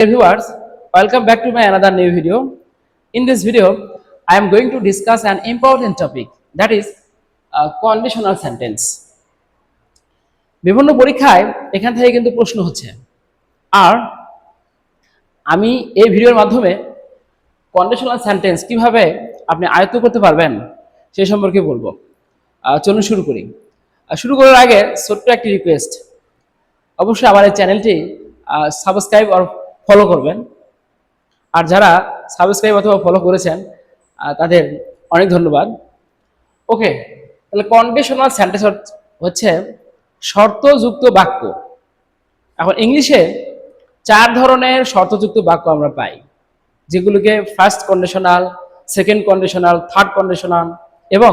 Viewers, welcome back to my another new video. In this video, I am going to discuss an important topic that is uh, conditional sentence. বিভিন্ন পরীক্ষায় এখান থেকে কিন্তু প্রশ্ন হচ্ছে আর আমি এই ভিডিওর মাধ্যমে কন্ডিশনাল সেন্টেন্স কীভাবে আপনি আয়ত্ত করতে পারবেন সেই সম্পর্কে বলব চলুন শুরু করি শুরু করার আগে ছোট্ট একটি রিকোয়েস্ট অবশ্যই আমার এই চ্যানেলটি সাবস্ক্রাইব আর ফলো করবেন। আর যারা সাবস্ক্রাইব অথবা ফলো করেছেন তাদের অনেক ধন্যবাদ। ওকে তাহলে কন্ডিশনাল সেন্টেন্স হচ্ছে শর্তযুক্ত বাক্য। এখন ইংলিশে চার ধরনের শর্তযুক্ত বাক্য আমরা পাই, যেগুলোকে first conditional second conditional third conditional এবং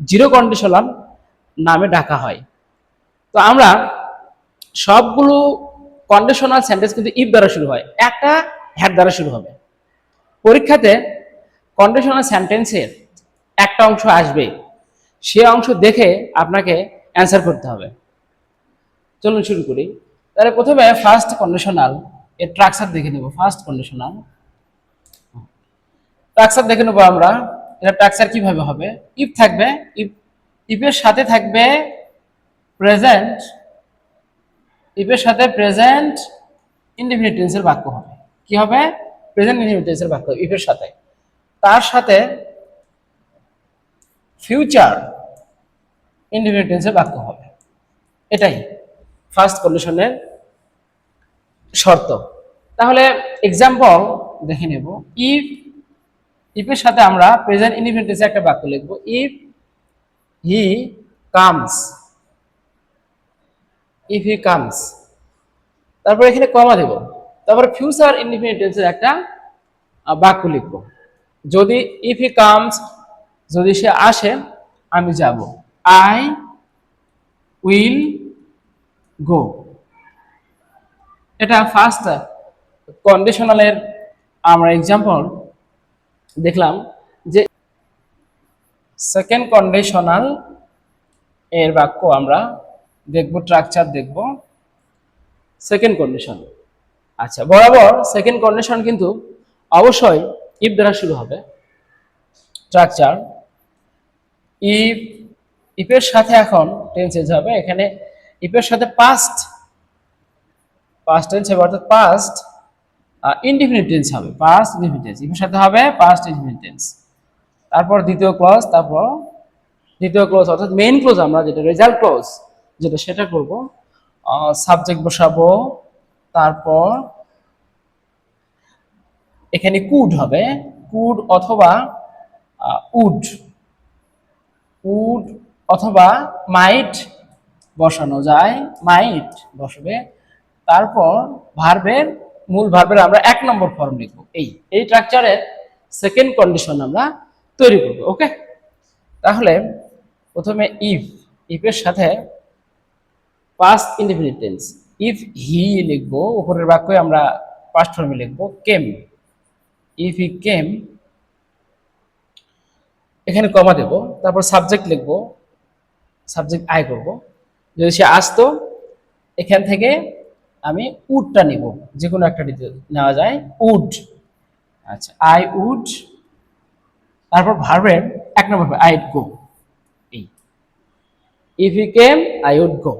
জিরো কন্ডিশনাল নামে ডাকা হয়। তো আমরা সবগুলো কন্ডিশনাল সেন্টেন্স কিন্তু ইফ দ্বারা শুরু হয়, একটা হ্যাড দ্বারা শুরু হবে। পরীক্ষাতে কন্ডিশনাল সেন্টেন্সের একটা অংশ আসবে, সে অংশ দেখে আপনাকে অ্যান্সার করতে হবে। চলুন শুরু করি। তাহলে প্রথমে ফার্স্ট কন্ডিশনাল এর ট্রাকচার দেখে নেব ফার্স্ট কন্ডিশনাল ট্রাকচার দেখে নেব আমরা, এটা ট্রাকচার কীভাবে হবে? ইফ থাকবে ইফ ইফের সাথে থাকবে প্রেজেন্ট ইফের সাথে প্রেজেন্ট ইনডিফিনিট টেন্সের বাক্য হবে। কি হবে? প্রেজেন্ট ইনডিফিনিট টেন্সের বাক্য ইফের সাথে। তার সাথে ফিউচার ইনডিফিনিট টেন্সের বাক্য হবে। এটাই ফার্স্ট কন্ডিশনের শর্ত। তাহলে এক্সাম্পল দেখে নেব। ইফ ইফের সাথে আমরা প্রেজেন্ট ইনডিফিনিট টেন্সে একটা বাক্য লিখব। If he comes if he comes তারপর এখানে কমা দেব। তারপর ফিউচার ইনডিফিনিট টেন্সের একটা বাক্য লিখব। যদি ইফ হি কামস যদি সে আসে, আমি যাব। আই উইল গো এটা ফার্স্ট কন্ডিশনালের আমরা এক্সাম্পল দেখলাম যে সেকেন্ড কন্ডিশনাল এর বাক্য আমরা দেখব স্ট্রাকচার দেখব। সেকেন্ড কন্ডিশন আচ্ছা বরাবর সেকেন্ড কন্ডিশন কিন্তু অবশ্যই ইফ দ্বারা শুরু হবে। স্ট্রাকচার ইফ ইফের সাথে এখন টেন্স চেঞ্জ হবে। এখানে ইফের সাথে পাস্ট পাস্ট টেন্স হবে, অর্থাৎ পাস্ট ইনডিফিনিট টেন্স হবে। পাস্ট ইনডিফিনিট টেন্স ইফের সাথে হবে পাস্ট ইনডিফিনিট টেন্স তারপর দ্বিতীয় ক্লজ তারপর দ্বিতীয় ক্লোজ অর্থাৎ মেইন ক্লোজ আমরা যেটা রেজাল্ট ক্লোজ যেটা সেটা করব। সাবজেক্ট বসাবো, তারপর এখানে কুড হবে। কুড অথবা উড উড অথবা মাইট বসানো যায়। মাইট বসবে। তারপর ভার্বের মূল ভার্বের আমরা এক নম্বর ফর্ম লিখব। এই এই স্ট্রাকচারের সেকেন্ড কন্ডিশন আমরা তৈরি করব ওকে তাহলে প্রথমে ইফ ইফের সাথে পাস্ট ইনডিফিনিট ইফ হি লিখব, উপরের বাক্যে আমরা পাস্ট ফর্মে লিখব কেম ইফ হি কেম এখানে কমা দেব, তারপর সাবজেক্ট লিখব সাবজেক্ট আই করব। যদি সে আসতো, এখান থেকে আমি উডটা নিব যে কোনো একটা নেওয়া যায়, উড। আচ্ছা আই উড তারপর ভার্বের এক নম্বর আই গো এই। If he came I would go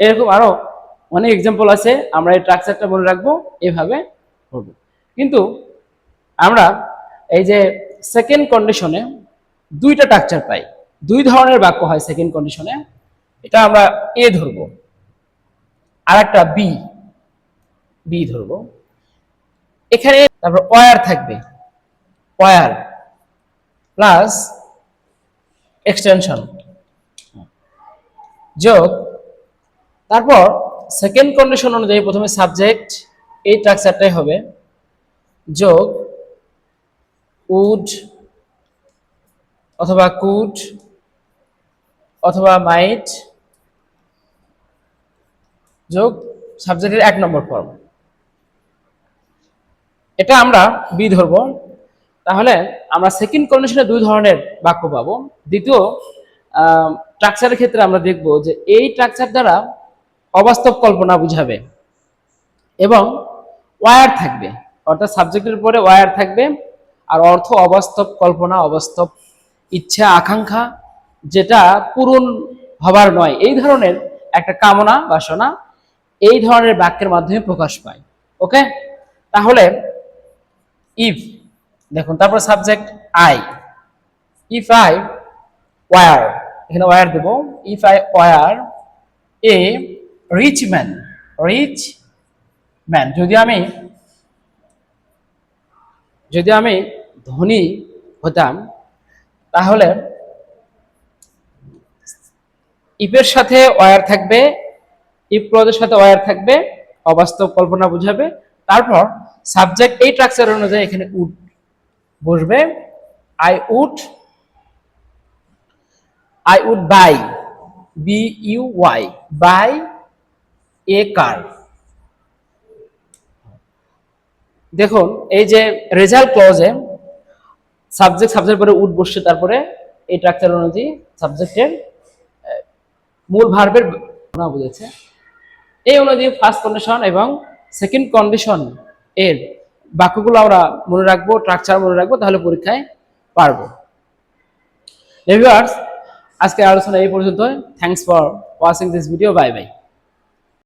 এরকম আরও অনেক এক্সাম্পল আছে, আমরা এই স্ট্রাকচারটা মনে রাখব, এভাবে করব। কিন্তু আমরা এই যে সেকেন্ড কন্ডিশনে দুইটা স্ট্রাকচার পাই, দুই ধরনের বাক্য হয় সেকেন্ড কন্ডিশনে এটা আমরা এ ধরবো আর একটা বি বি ধরবো। এখানে তারপর ওয়ার থাকবে ওয়ার প্লাস এক্সটেনশন যোগ তারপর সেকেন্ড কন্ডিশন অনুযায়ী প্রথমে সাবজেক্ট এই স্ট্রাকচারটাই হবে যোগ, উড, অথবা কুড, অথবা মাইট, যোগ সাবজেক্টের এক নম্বর ফর্ম এটা আমরা বি ধরব। তাহলে আমরা সেকেন্ড কন্ডিশনে দুই ধরনের বাক্য পাবো। দ্বিতীয় স্ট্রাকচারের ক্ষেত্রে আমরা দেখব যে এই স্ট্রাকচার দ্বারা অবাস্তব কল্পনা বুঝাবে। এবং ওয়ার থাকবে। অর্থাৎ সাবজেক্টের উপরে ওয়ার থাকবে। আর অর্থ অবাস্তব, কল্পনা অবাস্তব, ইচ্ছা, আকাঙ্ক্ষা, যেটা পূরণ হবার নয়। এই ধরনের একটা কামনা, বাসনা এই ধরনের বাক্যের মাধ্যমে প্রকাশ পায়। ওকে তাহলে ইফ দেখুন, তারপর subject I if I were এখানে were Dev. If I were a rich man rich man যদি আমি যদি আমি ধনী হতাম, তাহলে ইফের সাথে ওয়ার থাকবে ইফ ক্লজের সাথে ওয়ার থাকবে, অবাস্তব কল্পনা বোঝাবে। তারপর সাবজেক্ট এই ট্রাকচার অনুযায়ী এখানে উড বসবে। I would I would buy B U Y buy a car দেখুন, এই যে রেজাল্ট ক্লজে সাবজেক্ট সাবজেক্ট পরে উড বসছে, তারপরে এই ট্রাকচার অনুযায়ী সাবজেক্টের মূল ভার্বের না বুঝেছে। এই অনুযায়ী ফার্স্ট কন্ডিশন এবং সেকেন্ড কন্ডিশন এর বাক্যগুলো আমরা মনে রাখব স্ট্রাকচার মনে রাখব, তাহলে পরীক্ষায় পারব। ভিউয়ার্স আজকে আলোচনা এই পর্যন্ত thanks for watching this video bye bye